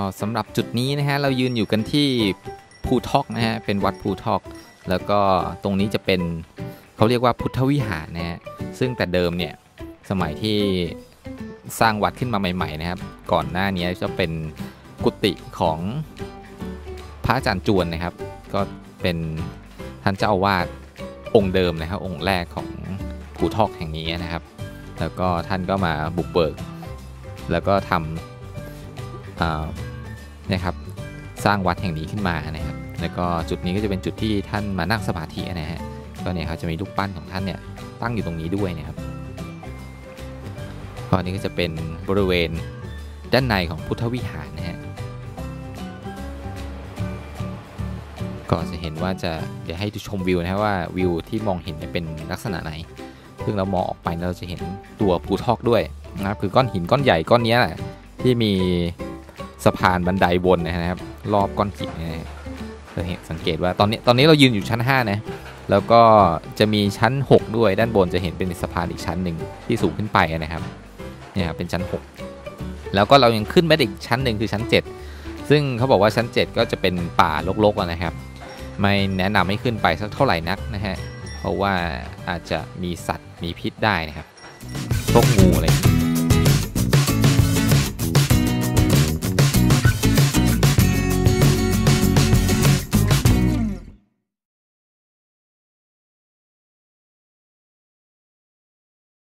ก็สำหรับจุดนี้นะฮะเรายืนอยู่กันที่ภูทอกนะฮะเป็นวัดภูทอก แล้วก็ตรงนี้จะเป็นเขาเรียกว่าพุทธวิหารนะฮะซึ่งแต่เดิมเนี่ยสมัยที่สร้างวัดขึ้นมาใหม่ๆนะครับ ก่อนหน้านี้จะเป็นกุฏิของพระอาจารย์จวนนะครับ ก็เป็นท่านเจ้าอาวาสองค์เดิมนะครับ องค์แรกของภูทอกแห่งนี้นะครับ แล้วก็ท่านก็มาบุกเบิก แล้วก็ทำอ่า นี่ยครับสร้างวัดแห่งนี้ขึ้นมานะครับ แล้วก็จุดนี้ก็จะเป็นจุดที่ท่านมานั่งสมาธินะฮะก็เนี่ยครับจะมีรูปปั้นของท่านเนี่ยตั้งอยู่ตรงนี้ด้วยนะครับก็อันนี้ก็จะเป็นบริเวณด้านในของพุทธวิหารนะฮะก็จะเห็นว่าจะเดี๋ยวให้ชมวิวนะครับว่าวิวที่มองเห็นเนี่ยเป็นลักษณะไหน ซึ่งเรามองออกไปเราจะเห็นตัวภูทอกด้วยนะครับคือก้อนหินก้อนใหญ่ก้อนนี้แหละที่มี สะพานบันไดวนนะครับ รอบก้อนหินนะฮะเราเห็นสังเกตว่าตอนนี้ตอนนี้เรายืนอยู่ชั้น 5 นะ แล้วก็จะมีชั้น 6 ด้วยด้านบนจะเห็นเป็นสะพานอีกชั้นหนึ่งที่สูงขึ้นไปนะครับเนี่ยครับเป็นชั้น 6 แล้วก็เรายังขึ้นไปอีกชั้นหนึ่งคือชั้น 7 ซึ่งเขาบอกว่าชั้น 7 ก็จะเป็นป่ารกๆนะครับ ไม่แนะนำให้ขึ้นไปสักเท่าไหร่นักนะฮะเพราะว่าอาจจะมีสัตว์มีพิษได้นะครับพวกงูอะไรอย่าง